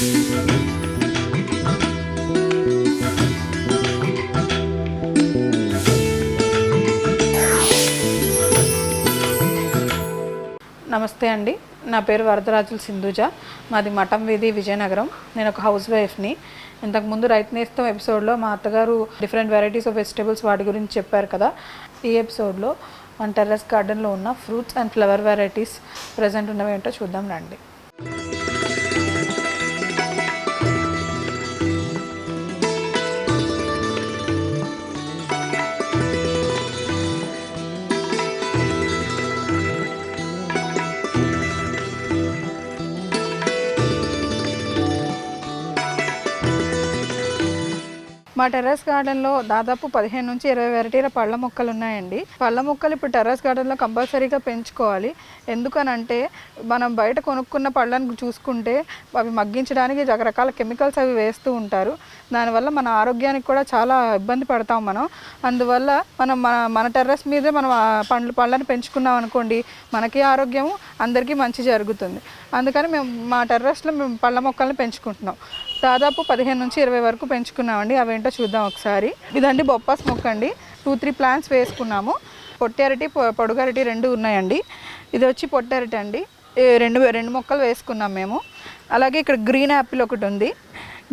నమస్తే అండి. నా పేరు వరదరాజుల సింధుజ. మాది మఠం వీధి విజయనగరం. నేను ఒక హౌస్ వైఫ్ని. ఇంతకుముందు రైతు నేస్తం ఎపిసోడ్లో మా అత్తగారు డిఫరెంట్ వెరైటీస్ ఆఫ్ వెజిటేబుల్స్ వాటి గురించి చెప్పారు కదా. ఈ ఎపిసోడ్లో మన టెర్రస్ గార్డెన్లో ఉన్న fruits and flower varieties present ఉన్నవి ఏంటో చూద్దాం రండి. మా టెర్రస్ గార్డెన్లో దాదాపు పదిహేను నుంచి ఇరవై వెరైటీల పళ్ళ మొక్కలు ఉన్నాయండి. పళ్ళ మొక్కలు ఇప్పుడు టెర్రస్ గార్డెన్లో కంపల్సరీగా పెంచుకోవాలి. ఎందుకనంటే మనం బయట కొనుక్కున్న పళ్ళను చూసుకుంటే అవి మగ్గించడానికి రకరకాల కెమికల్స్ అవి వేస్తూ ఉంటారు. దానివల్ల మన ఆరోగ్యానికి కూడా చాలా ఇబ్బంది పడతాం మనం. అందువల్ల మనం మన మన టెర్రస్ మీదే మనం ఆ పండ్లు పళ్ళని పెంచుకున్నాం అనుకోండి మనకి ఆరోగ్యము అందరికీ మంచి జరుగుతుంది. అందుకని మేము మా టెర్రస్లో మేము పళ్ళ మొక్కల్ని పెంచుకుంటున్నాం. దాదాపు పదిహేను నుంచి ఇరవై వరకు పెంచుకున్నామండి. అవేంటో చూద్దాం ఒకసారి. ఇదండి బొప్పాస్ మొక్క అండి. టూ త్రీ ప్లాంట్స్ వేసుకున్నాము. పొట్టి అరటి పొ- పొడుగు అరటి రెండు ఉన్నాయండి. ఇది వచ్చి పొట్టి అరటి అండి. రెండు రెండు మొక్కలు వేసుకున్నాం మేము. అలాగే ఇక్కడ గ్రీన్ యాపిల్ ఒకటి ఉంది.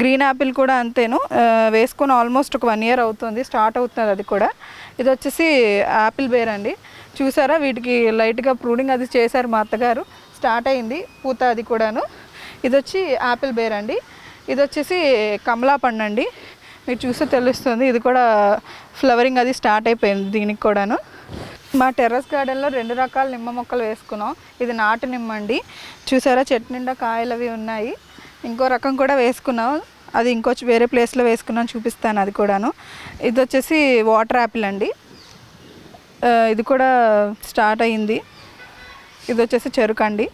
గ్రీన్ యాపిల్ కూడా అంతేను. వేసుకొని ఆల్మోస్ట్ ఒక వన్ ఇయర్ అవుతుంది స్టార్ట్ అవుతుంది అది కూడా. ఇది వచ్చేసి యాపిల్ బేర్ అండి. చూసారా వీటికి లైట్గా ప్రూడింగ్ అది చేశారు మా అత్తగారు. స్టార్ట్ అయింది పూత అది కూడాను. ఇది వచ్చి యాపిల్ బేర్ అండి. ఇది వచ్చేసి కమలా పండు అండి. మీరు చూస్తే తెలుస్తుంది ఇది కూడా ఫ్లవరింగ్ అది స్టార్ట్ అయిపోయింది దీనికి కూడాను. మా టెర్రస్ గార్డెన్లో రెండు రకాల నిమ్మ మొక్కలు వేసుకున్నాం. ఇది నాటు నిమ్మ అండి. చూసారా చెట్టు నిండా కాయలు అవి ఉన్నాయి. ఇంకో రకం కూడా వేసుకున్నాం అది ఇంకో వేరే ప్లేస్లో వేసుకున్నాను చూపిస్తాను అది కూడాను. ఇది వచ్చేసి వాటర్ యాపిల్ అండి. ఇది కూడా స్టార్ట్ అయింది. ఇది వచ్చేసి చెరుకు అండి.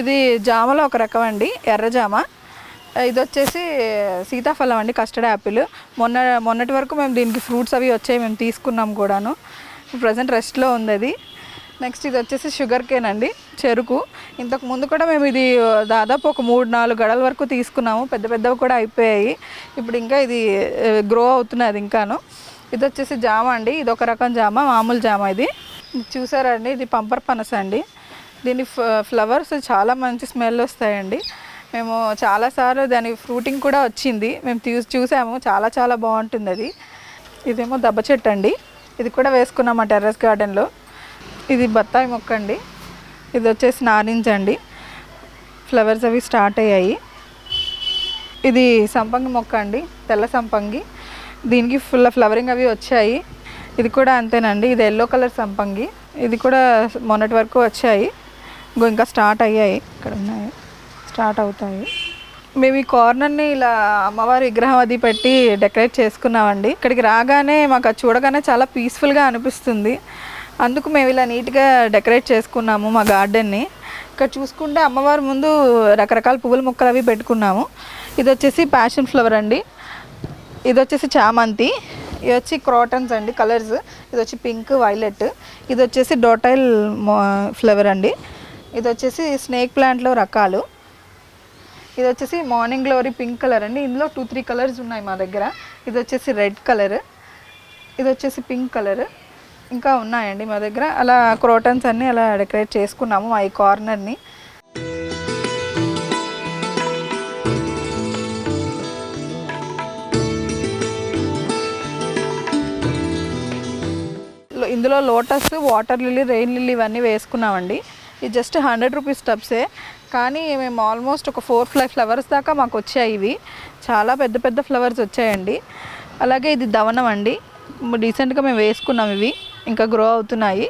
ఇది జామలో ఒక రకం అండి ఎర్ర జామ. ఇది వచ్చేసి సీతాఫలం అండి కస్టర్డ్ యాపిల్. మొన్న మొన్నటి వరకు మేము దీనికి ఫ్రూట్స్ అవి వచ్చాయి మేము తీసుకున్నాం కూడాను. ప్రజెంట్ రెస్ట్లో ఉంది అది. నెక్స్ట్ ఇది వచ్చేసి షుగర్ కేన్ అండి చెరుకు. ఇంతకు ముందు కూడా మేము ఇది దాదాపు ఒక మూడు నాలుగు గడల వరకు తీసుకున్నాము. పెద్ద పెద్దవి కూడా అయిపోయాయి. ఇప్పుడు ఇంకా ఇది గ్రో అవుతున్నది ఇంకాను. ఇది వచ్చేసి జామ అండి ఇది ఒక రకం జామ మామూలు జామ ఇది. చూసారండి ఇది పంపర్ పనస అండి. దీని ఫ్లవర్స్ చాలా మంచి స్మెల్ వస్తాయండి. మేము చాలాసార్లు దాని ఫ్రూటింగ్ కూడా వచ్చింది. మేము చూ చూసాము చాలా చాలా బాగుంటుంది అది. ఇదేమో దెబ్బ చెట్టు అండి. ఇది కూడా వేసుకున్నాం మా టెర్రస్ గార్డెన్లో. ఇది బత్తాయి మొక్క అండి. ఇది వచ్చేసి నారింజ అండి. ఫ్లవర్స్ అవి స్టార్ట్ అయ్యాయి. ఇది సంపంగి మొక్క అండి తెల్ల సంపంగి. దీనికి ఫుల్ ఫ్లవరింగ్ అవి వచ్చాయి. ఇది కూడా అంతేనండి ఇది ఎల్లో కలర్ సంపంగి. ఇది కూడా మొన్నటి వరకు వచ్చాయి. ఇంకా స్టార్ట్ అయ్యాయి. ఇక్కడ ఉన్నాయి. స్టార్ట్ అవుతాయి. మేము ఈ కార్నర్ని ఇలా అమ్మవారి విగ్రహం అది పెట్టి డెకరేట్ చేసుకున్నామండి. ఇక్కడికి రాగానే మాకు అది చూడగానే చాలా పీస్ఫుల్గా అనిపిస్తుంది. అందుకు మేము ఇలా నీట్గా డెకరేట్ చేసుకున్నాము మా గార్డెన్ని. ఇక్కడ చూసుకుంటే అమ్మవారి ముందు రకరకాల పువ్వుల మొక్కలు అవి పెట్టుకున్నాము. ఇది వచ్చేసి ప్యాషన్ ఫ్లవర్ అండి. ఇది వచ్చేసి చామంతి. ఇది వచ్చి క్రాటన్స్ అండి కలర్స్. ఇది వచ్చి పింక్ వైలెట్. ఇది వచ్చేసి డోటైల్ ఫ్లవర్ అండి. ఇది వచ్చేసి స్నేక్ ప్లాంట్లో రకాలు. ఇది వచ్చేసి మార్నింగ్ గ్లోరీ పింక్ కలర్ అండి. ఇందులో టూ త్రీ కలర్స్ ఉన్నాయి మా దగ్గర. ఇది వచ్చేసి రెడ్ కలర్. ఇది వచ్చేసి పింక్ కలర్. ఇంకా ఉన్నాయండి మా దగ్గర. అలా క్రోటన్స్ అన్నీ అలా డెకరేట్ చేసుకున్నాము మా ఈ కార్నర్ని. ఇందులో lotus water lily rain lily ఇవన్నీ వేసుకున్నామండి. ఇది జస్ట్ హండ్రెడ్ రూపీస్ టబ్సే. కానీ మేము ఆల్మోస్ట్ ఒక ఫోర్ ఫైవ్ ఫ్లవర్స్ దాకా మాకు వచ్చాయి ఇవి. చాలా పెద్ద పెద్ద ఫ్లవర్స్ వచ్చాయండి. అలాగే ఇది దవనం అండి. రీసెంట్గా మేము వేసుకున్నాం ఇవి. ఇంకా గ్రో అవుతున్నాయి.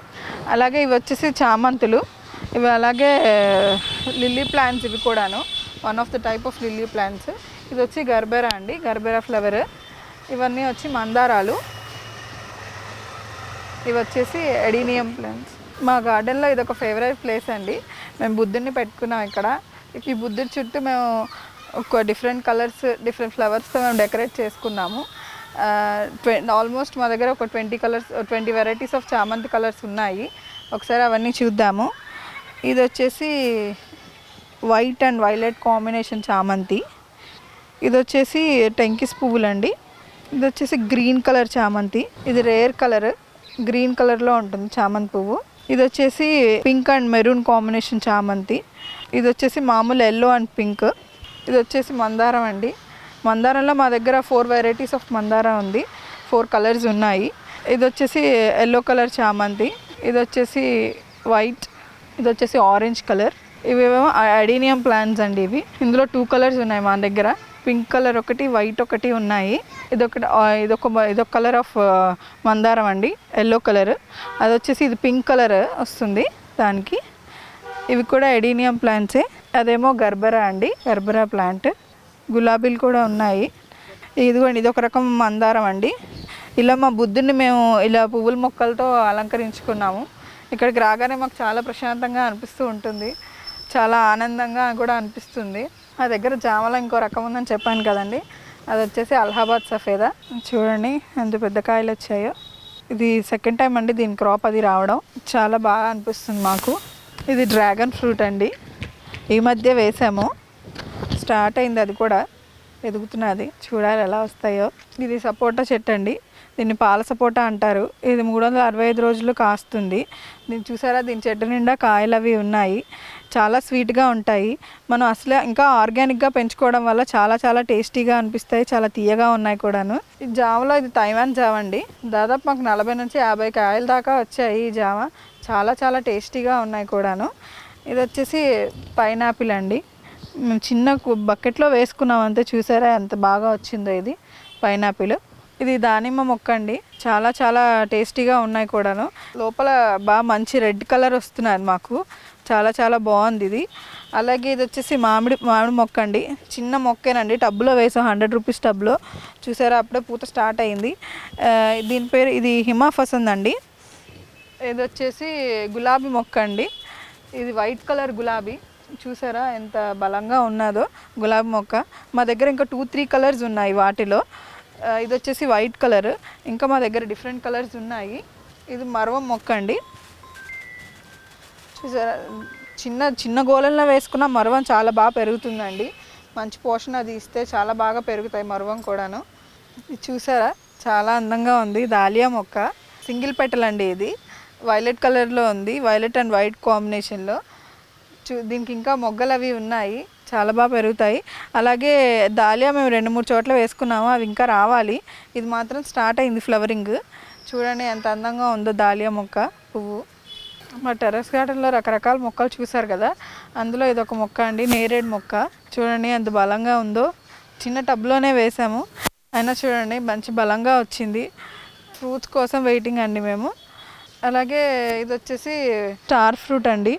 అలాగే ఇవి వచ్చేసి చామంతులు. ఇవి అలాగే లిల్లీ ప్లాంట్స్ ఇవి కూడాను. One of the type of lily plants. ఇది వచ్చి గర్బెరా అండి. Gerbera flower. ఇవన్నీ వచ్చి మందారాలు. ఇవి వచ్చేసి ఎడీనియం ప్లాంట్స్. మా గార్డెన్లో ఇది ఒక ఫేవరెట్ ప్లేస్ అండి. మేము బుద్ధుడిని పెట్టుకున్నాం ఇక్కడ. ఈ బుద్ధుడి చుట్టూ మేము ఒక డిఫరెంట్ కలర్స్ డిఫరెంట్ ఫ్లవర్స్తో మేము డెకరేట్ చేసుకున్నాము. ఆల్మోస్ట్ మా దగ్గర ఒక twenty colours twenty varieties of చామంతి కలర్స్ ఉన్నాయి. ఒకసారి అవన్నీ చూద్దాము. ఇది వచ్చేసి వైట్ అండ్ వైలెట్ కాంబినేషన్ చామంతి. ఇది వచ్చేసి టెంకిస్ పువ్వులండి. ఇది వచ్చేసి గ్రీన్ కలర్ చామంతి. ఇది రేర్ కలర్ గ్రీన్ కలర్లో ఉంటుంది చామంతి పువ్వు. ఇది వచ్చేసి పింక్ అండ్ మెరూన్ కాంబినేషన్ చామంతి. ఇది వచ్చేసి మామూలు ఎల్లో అండ్ పింక్ ఇది వచ్చేసి మందారం అండి. మందారంలో మా దగ్గర ఫోర్ వెరైటీస్ ఆఫ్ మందారం ఉంది. ఫోర్ కలర్స్ ఉన్నాయి. ఇది వచ్చేసి ఎల్లో కలర్ చామంతి ఇది వచ్చేసి వైట్ ఇది వచ్చేసి ఆరెంజ్ కలర్. ఇవేమో అడీనియం ప్లాంట్స్ అండి ఇవి. ఇందులో టూ కలర్స్ ఉన్నాయి మా దగ్గర. పింక్ కలర్ ఒకటి వైట్ ఒకటి ఉన్నాయి. ఇదొకటి ఇదొక ఇదొక కలర్ ఆఫ్ మందారం అండి ఎల్లో కలర్. అది వచ్చేసి ఇది పింక్ కలర్ వస్తుంది దానికి. ఇవి కూడా ఎడీనియం ప్లాంట్సే. అదేమో గర్బరా అండి గర్బరా ప్లాంట్. గులాబీలు కూడా ఉన్నాయి. ఇదిగోండి ఇది ఒక రకం మందారం అండి. ఇలా మా బుద్ధుని మేము ఇలా పువ్వుల మొక్కలతో అలంకరించుకున్నాము. ఇక్కడికి రాగానే మాకు చాలా ప్రశాంతంగా అనిపిస్తూ ఉంటుంది. చాలా ఆనందంగా కూడా అనిపిస్తుంది. ఆ దగ్గర జామల ఇంకో రకం ఉందని చెప్పాను కదండి. అది వచ్చేసి అలహాబాద్ సఫేదా. చూడండి ఎంత పెద్ద కాయలు వచ్చాయో. ఇది సెకండ్ టైం అండి దీని క్రాప్ అది రావడం. చాలా బాగా అనిపిస్తుంది మాకు. ఇది డ్రాగన్ ఫ్రూట్ అండి. ఈ మధ్య వేసాము. స్టార్ట్ అయింది అది కూడా. ఎదుగుతున్నది చూడాలి ఎలా వస్తాయో. ఇది సపోటా చెట్టు అండి. దీన్ని పాల సపోటా అంటారు. ఇది మూడు వందల అరవై ఐదు రోజులు కాస్తుంది. దీన్ని చూసారా? దీని చెట్టు నిండా కాయలు అవి ఉన్నాయి. చాలా స్వీట్గా ఉంటాయి. మనం అసలు ఇంకా ఆర్గానిక్గా పెంచుకోవడం వల్ల చాలా చాలా టేస్టీగా అనిపిస్తాయి. చాలా తీయగా ఉన్నాయి కూడాను. ఈ జామలో ఇది తైవాన్ జామ అండి. దాదాపు మాకు నలభై నుంచి యాభై కాయల దాకా వచ్చాయి ఈ జామ చాలా చాలా టేస్టీగా ఉన్నాయి కూడాను. ఇది వచ్చేసి పైనాపిల్ అండి. మేము చిన్న కు- బకెట్లో వేసుకున్నాం అంతే. చూసారా ఎంత బాగా వచ్చిందో ఇది. పైనాపిల్. ఇది దానిమ్మ మొక్క అండి. చాలా చాలా టేస్టీగా ఉన్నాయి కూడాను. లోపల బాగా మంచి రెడ్ కలర్ వస్తున్నారు మాకు. చాలా చాలా బాగుంది ఇది. అలాగే ఇది వచ్చేసి మామిడి మామిడి మొక్క అండి. చిన్న మొక్కేనండి. టబ్లో వేసాం హండ్రెడ్ రూపీస్ టబ్లో. చూసారా అప్పుడే పూత స్టార్ట్ అయింది. దీని పేరు ఇది హిమాఫసంద్ అండి. ఇది వచ్చేసి గులాబీ మొక్క అండి. ఇది వైట్ కలర్ గులాబీ. చూసారా ఎంత బలంగా ఉన్నదో గులాబీ మొక్క. మా దగ్గర ఇంకా టూ త్రీ కలర్స్ ఉన్నాయి వాటిలో. ఇది వచ్చేసి వైట్ కలర్ ఇంకా మా దగ్గర డిఫరెంట్ కలర్స్ ఉన్నాయి. ఇది మరవం మొక్క అండి. చూసారా? చిన్న చిన్న గోళంలో వేసుకున్న మరవం చాలా బాగా పెరుగుతుందండి. మంచి పోషణ అది ఇస్తే చాలా బాగా పెరుగుతాయి మరవం కూడాను. ఇది చూసారా? చాలా అందంగా ఉంది. దాలియా మొక్క. సింగిల్ పెటల్ అండి ఇది వైలెట్ కలర్లో ఉంది. వైలెట్ అండ్ వైట్ కాంబినేషన్లో చూ దీనికి ఇంకా మొగ్గలు అవి ఉన్నాయి. చాలా బాగా పెరుగుతాయి. అలాగే దాలియా మేము రెండు మూడు చోట్ల వేసుకున్నాము. అవి ఇంకా రావాలి. ఇది మాత్రం స్టార్ట్ అయింది ఫ్లవరింగ్. చూడండి ఎంత అందంగా ఉందో దాలియా మొక్క పువ్వు. మా టెర్రస్ గార్డెన్లో రకరకాల మొక్కలు చూసారు కదా. అందులో ఇది ఒక మొక్క అండి నేరేడు మొక్క. చూడండి ఎంత బలంగా ఉందో. చిన్న టబ్లోనే వేసాము. అయినా చూడండి మంచి బలంగా వచ్చింది. ఫ్రూట్స్ కోసం వెయిటింగ్ అండి మేము. అలాగే ఇది వచ్చేసి స్టార్ ఫ్రూట్ అండి.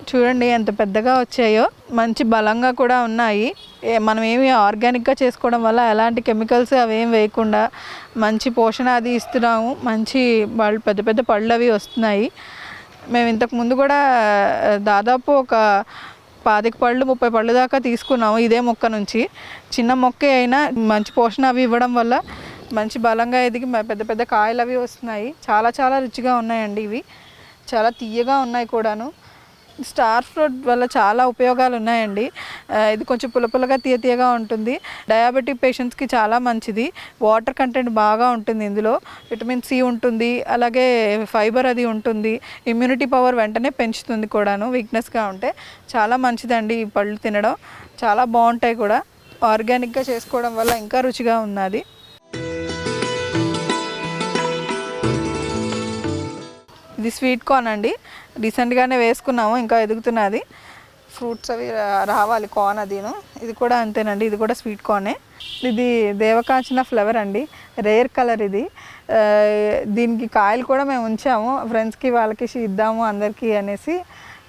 చూడండి ఎంత పెద్దగా వచ్చాయో. మంచి బలంగా కూడా ఉన్నాయి. ఏ- మనం ఏమి ఆర్గానిక్గా చేసుకోవడం వల్ల ఎలాంటి కెమికల్స్ అవి ఏమి వేయకుండా మంచి పోషణ అది ఇస్తున్నాము. మంచి వాళ్ళు పెద్ద పెద్ద పళ్ళు అవి వస్తున్నాయి. మేము ఇంతకు ముందు కూడా దాదాపు ఒక పాతిక పళ్ళు ముప్పై పళ్ళు దాకా తీసుకున్నాము ఇదే మొక్క నుంచి. చిన్న మొక్కే అయినా మంచి పోషణ అవి ఇవ్వడం వల్ల మంచి బలంగా ఎదిగి పెద్ద పెద్ద కాయలు అవి వస్తున్నాయి. చాలా చాలా రుచిగా ఉన్నాయండి ఇవి. చాలా తీయగా ఉన్నాయి కూడాను. స్టార్ ఫ్రూట్ వల్ల చాలా ఉపయోగాలు ఉన్నాయండి ఇది కొంచెం పులపులగా తీయ తీయగా ఉంటుంది. డయాబెటిక్ పేషెంట్స్కి చాలా మంచిది. వాటర్ కంటెంట్ బాగా ఉంటుంది ఇందులో. విటమిన్ సి ఉంటుంది. అలాగే ఫైబర్ అది ఉంటుంది. ఇమ్యూనిటీ పవర్ వెంటనే పెంచుతుంది కూడాను. వీక్నెస్గా ఉంటే చాలా మంచిదండి ఈ పళ్ళు తినడం. చాలా బాగుంటాయి కూడా. ఆర్గానిక్గా చేసుకోవడం వల్ల ఇంకా రుచిగా ఉన్నది. ఇది స్వీట్ కార్న్ అండి. రీసెంట్గానే వేసుకున్నాము ఇంకా ఎదుగుతున్నది. ఫ్రూట్స్ అవి రావాలి కార్న్ అదిను ఇది కూడా అంతేనండి ఇది కూడా స్వీట్ కార్నే ఇది దేవకాంచన ఫ్లవర్ అండి రేర్ కలర్ ఇది. దీనికి కాయలు కూడా మేము ఉంచాము ఫ్రెండ్స్కి వాళ్ళకి ఇద్దాము అందరికీ అనేసి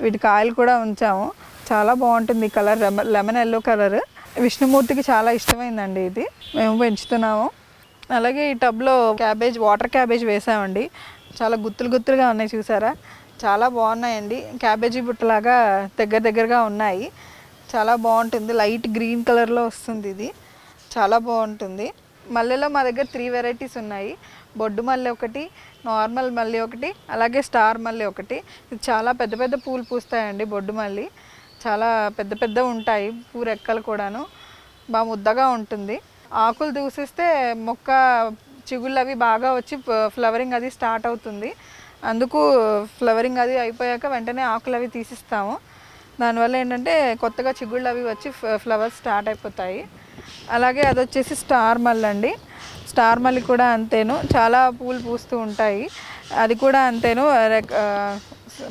వీటి కాయలు కూడా ఉంచాము. చాలా బాగుంటుంది ఈ కలర్ లెమన్ ఎల్లో కలర్ విష్ణుమూర్తికి చాలా ఇష్టమైందండి ఇది. మేము పెంచుతున్నాము. అలాగే ఈ టబ్లో క్యాబేజ్ వాటర్ క్యాబేజ్ వేసామండి. చాలా గుత్తులు గుత్తులుగా ఉన్నాయి చూసారా? చాలా బాగున్నాయండి. క్యాబేజీ బుట్టలాగా దగ్గర దగ్గరగా ఉన్నాయి. చాలా బాగుంటుంది. లైట్ గ్రీన్ కలర్లో వస్తుంది ఇది. చాలా బాగుంటుంది. మల్లెలో మా దగ్గర త్రీ వెరైటీస్ ఉన్నాయి. బొడ్డు మల్లె ఒకటి నార్మల్ మల్లె ఒకటి అలాగే స్టార్ మల్లె ఒకటి. ఇది చాలా పెద్ద పెద్ద పూలు పూస్తాయండి బొడ్డు మల్లి. చాలా పెద్ద పెద్ద ఉంటాయి. పూరెక్కలు కూడాను. బాగా ముద్దగా ఉంటుంది. ఆకులు దూసిస్తే మొక్క చిగుళ్ళు అవి బాగా వచ్చి ఫ్లవరింగ్ అది స్టార్ట్ అవుతుంది. అందుకు ఫ్లవరింగ్ అది అయిపోయాక వెంటనే ఆకులు అవి తీసిస్తాము. దానివల్ల ఏంటంటే కొత్తగా చిగుళ్ళు అవి వచ్చి ఫ్లవర్స్ స్టార్ట్ అయిపోతాయి. అలాగే అది వచ్చేసి స్టార్ మల్లి అండి. స్టార్ మల్లి కూడా అంతేను. చాలా పూలు పూస్తూ ఉంటాయి. అది కూడా అంతేను. రెక్-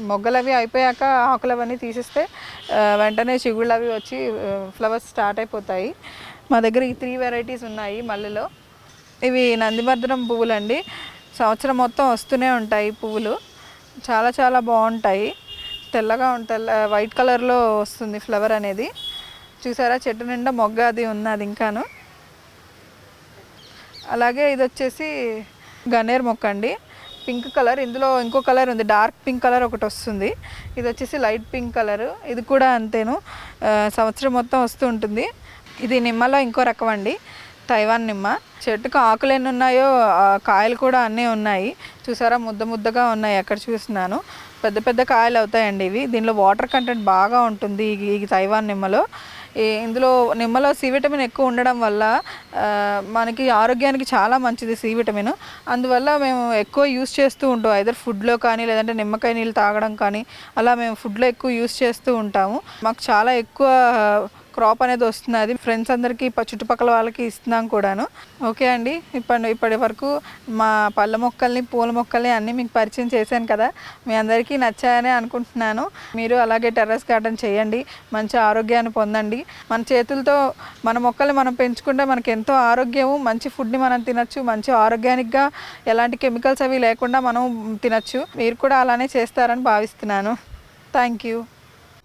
మొగ్గలు అవి అయిపోయాక ఆకులు అవన్నీ తీసేస్తే వెంటనే చిగుళ్ళు అవి వచ్చి ఫ్లవర్స్ స్టార్ట్ అయిపోతాయి. మా దగ్గర ఈ త్రీ వెరైటీస్ ఉన్నాయి మల్లెలో. ఇవి నందివర్ధనం పువ్వులు అండి సంవత్సరం మొత్తం వస్తూనే ఉంటాయి పువ్వులు. చాలా చాలా బాగుంటాయి. తెల్లగా ఉంటాయి వైట్ కలర్లో వస్తుంది ఫ్లవర్ అనేది. చూసారా? చెట్టు నిండా మొగ్గ అది ఉన్నది ఇంకాను. అలాగే ఇది వచ్చేసి గన్నేరు మొక్క అండి. Pink colour. ఇందులో ఇంకో కలర్ ఉంది. డార్క్ పింక్ కలర్ ఒకటి వస్తుంది. ఇది వచ్చేసి లైట్ పింక్ కలర్. ఇది కూడా అంతేను. సంవత్సరం మొత్తం వస్తూ ఉంటుంది. ఇది నిమ్మలో ఇంకో రకం అండి. తైవాన్ నిమ్మ చెట్టుకు ఆకులు ఎన్ని ఉన్నాయో కాయలు కూడా అన్నీ ఉన్నాయి. చూసారా ముద్ద ముద్దగా ఉన్నాయి ఎక్కడ చూసినాను. పెద్ద పెద్ద కాయలు అవుతాయండి ఇవి. దీనిలో వాటర్ కంటెంట్ బాగా ఉంటుంది ఈ తైవాన్ నిమ్మలో ఈ ఇందులో నిమ్మలో సి విటమిన్ ఎక్కువ ఉండడం వల్ల మనకి ఆరోగ్యానికి చాలా మంచిది సి విటమిన్. అందువల్ల మేము ఎక్కువ యూస్ చేస్తూ ఉంటాం. ఐదర్ ఫుడ్లో కానీ లేదంటే నిమ్మకాయ నీళ్ళు తాగడం కానీ అలా మేము ఫుడ్లో ఎక్కువ యూస్ చేస్తూ ఉంటాము. మాకు చాలా ఎక్కువ క్రాప్ అనేది వస్తుంది. అది ఫ్రెండ్స్ అందరికీ చుట్టుపక్కల వాళ్ళకి ఇస్తున్నాం కూడాను. ఓకే అండి. ఇప్పుడు ఇప్పటి వరకు మా పళ్ళ మొక్కల్ని పూల మొక్కల్ని అన్నీ మీకు పరిచయం చేశాను కదా. మీ అందరికీ నచ్చాయని అనుకుంటున్నాను. మీరు అలాగే టెర్రస్ గార్డెన్ చేయండి. మంచి ఆరోగ్యాన్ని పొందండి. మన చేతులతో మన మొక్కల్ని మనం పెంచుకుంటే మనకి ఎంతో ఆరోగ్యము మంచి ఫుడ్ని మనం తినచ్చు మంచి ఆరోగ్యానిక్గా ఎలాంటి కెమికల్స్ అవి లేకుండా మనం తినచ్చు. మీరు కూడా అలానే చేస్తారని భావిస్తున్నాను. Thank you